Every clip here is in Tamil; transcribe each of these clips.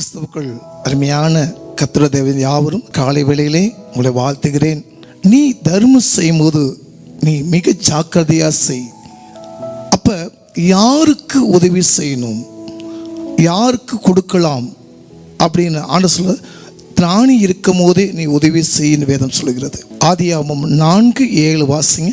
கிறிஸ்துவுக்குள் அருமையான கத்திர தேவன் யாவரும் காலை வேளையிலே உங்களை வாழ்த்துகிறேன். நீ தர்மம் செய்யும்போது நீ மிக ஜாக்கிரதையா செய். அப்ப யாருக்கு உதவி செய்யணும்? யாருக்கு கொடுக்கலாம்? அப்படின்னு ஆண்டு சொல்ல திராணி இருக்கும் போதே நீ உதவி செய்யும் வேதம் சொல்லுகிறது. ஆதியாகமம் நான்கு ஏழு வாசிங்க.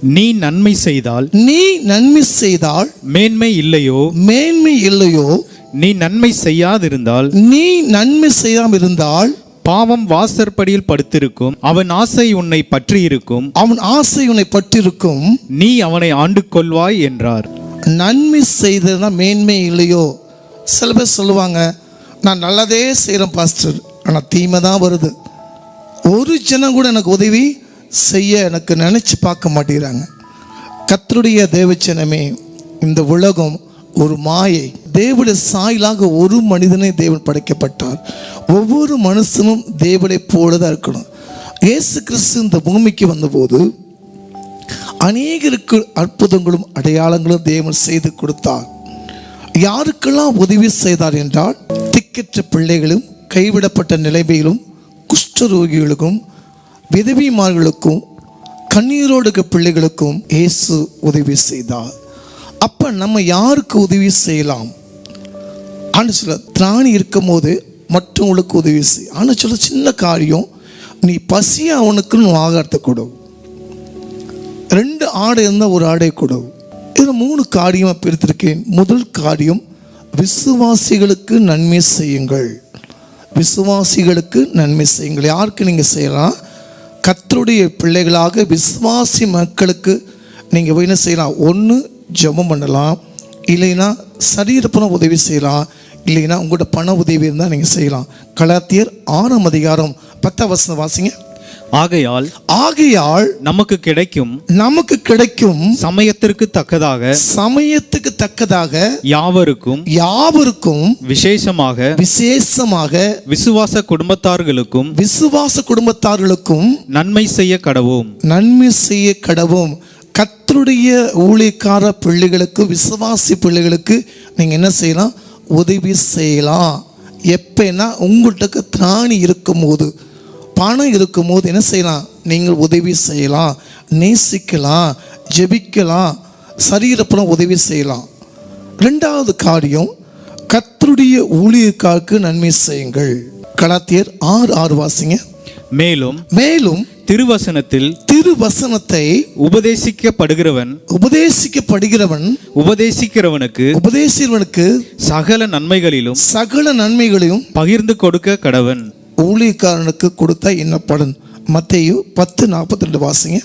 நீ நன்மை செய்தால் நீ நன்மை செய்தால் மேன்மை இல்லையோ? மேன்மை இல்லையோ? நீ நன்மை செய்யாதிருந்தால் நீ நன்மை செய்யாமல் இருந்தால் பாவம் வாசற்படியில் படுத்திருக்கும். அவன் ஆசை உன்னை பற்றி இருக்கும் அவன் ஆசை உன்னை பற்றிருக்கும். நீ அவனை ஆண்டு கொள்வாய் என்றார். நன்மை செய்ததுனா மேன்மை இல்லையோ? சில பேர் சொல்லுவாங்க நான் நல்லதே செய்கிறேன் பாஸ்டர். ஆனால் தீமை தான் வருது. ஒரு ஜனம் கூட எனக்கு உதவி செய்ய எனக்கு நினச்சி பார்க்க மாட்டேங்கிறாங்க. கத்தருடைய தேவச்சனமே இந்த உலகம் ஒரு மாயை தேவனுடைய சாயலாக ஒரு மனிதனை தேவன் படைக்கப்பட்டார். ஒவ்வொரு மனுஷனும் தேவனை போல தான் இருக்கணும். இயேசு கிறிஸ்து இந்த பூமிக்கு வந்தபோது அநேகருக்கு அற்புதங்களும் அடையாளங்களும் தேவன் செய்து கொடுத்தார். யாருக்கெல்லாம் உதவி செய்தார் என்றால் திக்கற்ற பிள்ளைகளும் கைவிடப்பட்ட நிலைமையிலும் குஷ்டரோகிகளுக்கும் விதவிமார்களுக்கும் கண்ணீரோடு பிள்ளைகளுக்கும் இயேசு உதவி செய்தார். அப்போ நம்ம யாருக்கு உதவி செய்யலாம்? ஆண்டு சொல்ல திராணி இருக்கும் போது மற்றவங்களுக்கு உதவி செய். ஆனால் சொல்ல சின்ன காரியம் நீ பசி அவனுக்குன்னு ஆகாரத்தை கொடு. ரெண்டு ஆடை இருந்தால் ஒரு ஆடை கொடு. இதில் மூணு காரியமாக பிரித்திருக்கேன். முதல் காரியம் விசுவாசிகளுக்கு நன்மை செய்யுங்கள். விசுவாசிகளுக்கு நன்மை செய்யுங்கள். யாருக்கு நீங்கள் செய்யலாம்? கத்தருடைய பிள்ளைகளாக விசுவாசி மக்களுக்கு நீங்கள் போய் என்ன செய்யலாம்? ஒன்று ஜெபம் பண்ணலாம். இல்லைன்னா சரீரப்புறம் உதவி செய்யலாம். இல்லைன்னா உங்கள்கிட்ட பண உதவி இருந்தால் நீங்கள் செய்யலாம். கலாத்தியர் ஆறாம் அதிகாரம் பத்தாம் வசனம் வாசிங்க. ஆகையால் ஆகையால் நமக்கு கிடைக்கும் நமக்கு கிடைக்கும் சமயத்திற்கு தக்கதாக சமயத்துக்கு தக்கதாக யாவருக்கும் யாவருக்கும் விசேஷமாக விசேஷமாக விசுவாச குடும்பத்தார்களுக்கும் விசுவாச குடும்பத்தார்களுக்கும் நன்மை செய்ய கடவோம். நன்மை செய்ய கடவும். கத்தருடைய ஊழியக்கார பிள்ளைகளுக்கு விசுவாசி பிள்ளைகளுக்கு நீங்கள் என்ன செய்யலாம்? உதவி செய்யலாம். எப்பன்னா உங்கள்கிட்ட திராணி இருக்கும்போது பணம் இருக்கும்போது என்ன செய்யலாம்? நீங்கள் உதவி செய்யலாம். நேசிக்கலாம் ஜெபிக்கலாம் சரீரப்பணம் உதவி செய்யலாம். ரெண்டாவது காரியம் கத்தருடைய ஊழியக்காருக்கு நன்மை செய்யுங்கள். கலாத்தியர் ஆறு ஆறு வாசிங்க. மேலும் மேலும் திருவசனத்தில் திருவசனத்தை உபதேசிக்கப்படுகிறவன் உபதேசிக்கப்படுகிறவன் உபதேசிக்கிறவனுக்கு உபதேசிக்கிறவனுக்கு சகல நன்மைகளிலும் சகல நன்மைகளையும் பகிர்ந்து கொடுக்க கடவன். ஊழியக்காரனுக்கு கொடுத்த என்ன பலன் மத்தேயு பத்து நாற்பத்தி ரெண்டு வாசிங்க.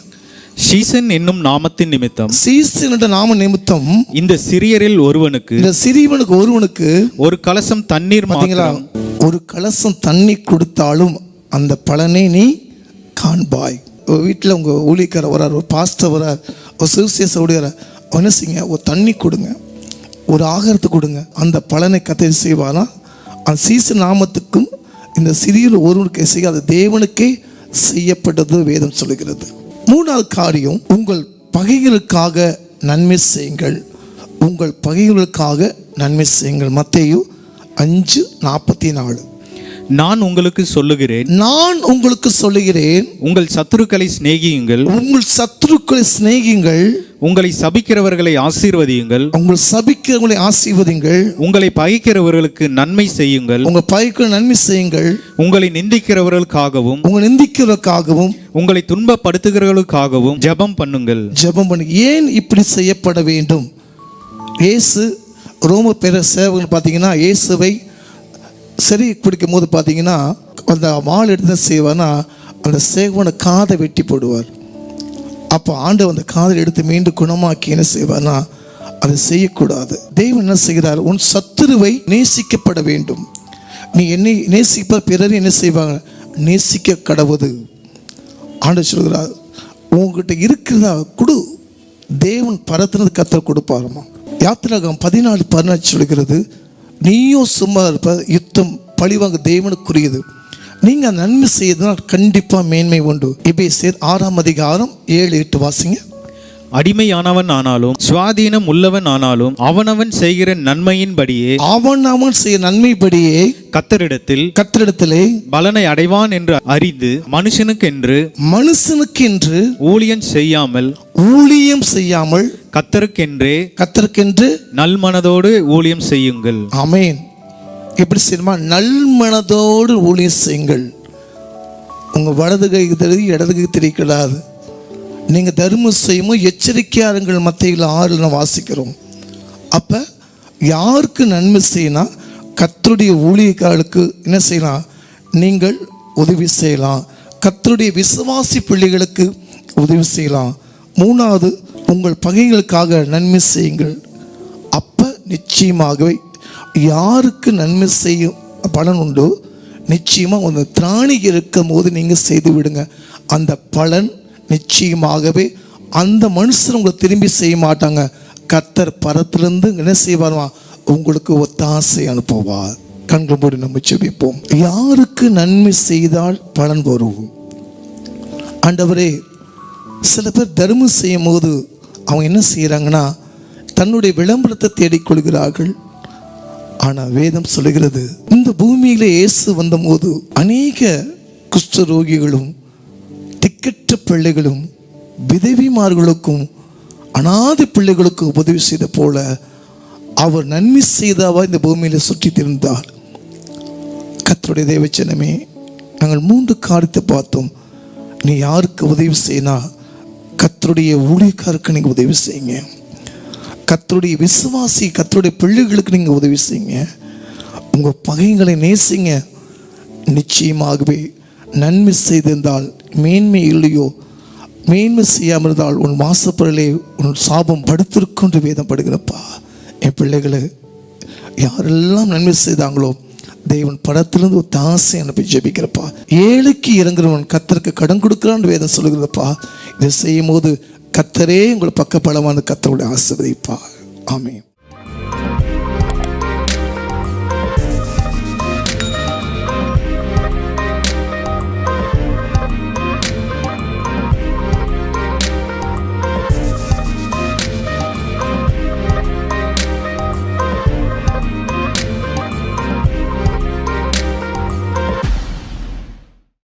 ஷீசன் என்னும் நாமத்தின் நிமித்தம் சீசன் என்ற நாம நிமித்தம் இந்த சிறியரில் ஒருவனுக்கு இந்த சிறியவனுக்கு ஒருவனுக்கு ஒரு கலசம் தண்ணீர் பார்த்தீங்களா மாத்திரம். ஒரு கலசம் தண்ணி கொடுத்தாலும் அந்த பலனை நீ காண்பாய். வீட்டில் உங்கள் ஊழிக்கார வரார் ஒரு பாஸ்டர் வரார் ஒரு சிவசேச ஊழியர் என்ன செய்யுங்க ஒரு தண்ணி கொடுங்க. ஒரு ஆகாரத்தை கொடுங்க. அந்த பலனை கதை செய்வானா அந்த சீச நாமத்துக்கும் இந்த சிறியில் ஒருவனுக்கு செய்ய அது தேவனுக்கே செய்யப்பட்டது வேதம் சொல்கிறது மூணாவது காரியம் உங்கள் பகைகளுக்காக நன்மை செய்யுங்கள். உங்கள் பகைகளுக்காக நன்மை செய்யுங்கள். மத்தையும் அஞ்சு நாற்பத்தி நாலு. நான் உங்களுக்கு சொல்லுகிறேன். நான் உங்களுக்கு சொல்லுகிறேன். உங்கள் சத்துருக்களை சிநேகியுங்கள். உங்கள் சத்துருக்களை சிநேகிங்கள் உங்களை சபிக்கிறவர்களை ஆசீர்வதியுங்கள். உங்கள் சபிக்கிறவங்களை ஆசீர்வதிங்கள் உங்களை பகைக்கிறவர்களுக்கு நன்மை செய்யுங்கள். உங்கள் பகைக்கு நன்மை செய்யுங்கள். உங்களை நிந்திக்கிறவர்களுக்காகவும். உங்கள் நிந்திக்கிறதுக்காகவும் உங்களை துன்பப்படுத்துகிறவர்களுக்காகவும் ஜெபம் பண்ணுங்கள். ஜெபம் பண்ணி ஏன் இப்படி செய்யப்பட வேண்டும்? இயேசு ரோம பெற சேவகன் பார்த்தீங்கன்னா இயேசுவை சரி பிடிக்கும் போது பார்த்தீங்கன்னா அந்த வாள் எடுத்து என்ன செய்வார்னா அந்த சேவனை காதை வெட்டி போடுவார். அப்போ ஆண்டு அந்த காதை எடுத்து மீண்டும் குணமாக்கி என்ன செய்வார்னா அதை செய்யக்கூடாது. தெய்வம் என்ன செய்கிறார்? உன் சத்துருவை நேசிக்கப்பட வேண்டும். நீ என்னை நேசிப்ப பிறர் என்ன செய்வாங்க? நேசிக்க கடவுது. ஆண்டு சொல்கிறார் உங்ககிட்ட இருக்கிறதா கொடு. தேவன் பரத்துனது கத்த கொடுப்பாருமா. யாத்திராகம் பதினாலு பதினாச்சு சொல்கிறது நீயும் சும்மா இருப்ப யுத்தம் பழிவாங்க தேவனுக்குரியது. நீங்கள் நன்மை செய்யறதுனால் கண்டிப்பாக மேன்மை உண்டு. எபேசியர் ஆறாம் அதிகாரம் ஏழு எட்டு வாசிங்க. அடிமையானவன் ஆனாலும் சுவாதீனம் உள்ளவன் ஆனாலும் அவனவன் செய்கிற நன்மையின்படியே அவன் அவன் செய்ய நன்மைப்படியே கத்தரிடத்தில் கத்திரிடத்திலே பலனை அடைவான் என்று அறிந்து மனுஷனுக்கென்று மனுஷனுக்கென்று ஊழியன் செய்யாமல் ஊழியம் செய்யாமல் கத்தருக்கென்றே கத்தருக்கென்று நல்மனதோடு ஊழியம் செய்யுங்கள். அமேன் எப்படி செய்யணுமா? நல்மனதோடு ஊழியம் செய்யுங்கள். உங்கள் வலது கைக்கு தெரியுது இடது கைக்கு தெரியக்கூடாது. நீங்கள் தர்மம் செய்யும்போது எச்சரிக்கையாருங்கள் மத்தியில் நான் வாசிக்கிறோம். அப்போ யாருக்கு நன்மை செய்யலாம் கத்தருடைய ஊழியர்களுக்கு என்ன செய்யலாம் நீங்கள் உதவி செய்யலாம். கத்தருடைய விசுவாசி பிள்ளைகளுக்கு உதவி செய்யலாம். மூணாவது உங்கள் பகைகளுக்காக நன்மை செய்யுங்கள். அப்போ நிச்சயமாகவே யாருக்கு நன்மை செய்யும் பலன் உண்டோ நிச்சயமாக உங்கள் திராணி இருக்கும் போது நீங்கள் செய்து விடுங்க. அந்த பலன் நிச்சயமாகவே அந்த மனுஷன் உங்களை திரும்பி செய்ய மாட்டாங்க. கத்தர் பரத்திலிருந்து என்ன செய்வாருமா? உங்களுக்கு ஒத்தாசை அனுப்புவார். கண்கள் மூடி நம்ம செபிப்போம் யாருக்கு நன்மை செய்தால் பலன் வரும்? ஆண்டவரே சில பேர் தர்மம் செய்யும் போது அவங்க என்ன செய்கிறாங்கன்னா தன்னுடைய விளம்பரத்தை தேடிக்கொள்கிறார்கள். ஆனால் வேதம் சொல்லுகிறது இந்த பூமியிலே இயேசு வந்தபோது அநேக குஷ்டரோகிகளும் திக்கற்ற பிள்ளைகளும் விதவிமார்களுக்கும் அனாதை பிள்ளைகளுக்கும் உதவி செய்த போல அவர் நன்மை செய்தவா இந்த பூமியில் சுற்றி திருந்தார். கத்தருடைய தேவச்சனமே நாங்கள் மூன்று காரியத்தை பார்த்தோம். நீ யாருக்கு உதவி செய்யினா கத்தருடைய ஊழியக்காருக்கு நீங்கள் உதவி செய்யுங்க. கத்தருடைய விசுவாசி கத்தருடைய பிள்ளைகளுக்கு நீங்கள் உதவி செய்யுங்க. உங்கள் பகைங்களை நேசிங்க. நிச்சயமாகவே நன்மை செய்திருந்தால் மேன்மை இல்லையோ? மேன்மை செய்யாமல் இருந்தால் உன் மாசப்பொருளே உன் சாபம் படுத்திருக்கும் என்று வேதம் படுகிறப்பா. என் பிள்ளைகளை யாரெல்லாம் நன்மை செய்தாங்களோ தேவன் படத்திலிருந்து ஒரு தாசை அனுப்பி ஜெபிக்கிறப்பா. ஏழைக்கு இறங்குறவன் கத்தருக்கு கடன் கொடுக்குறான்னு வேதம் சொல்லுகிறதப்பா இதை செய்யும் போது கத்தரே உங்களை பக்க பலமான கத்தருடைய ஆசிர்வதிப்பா ஆமே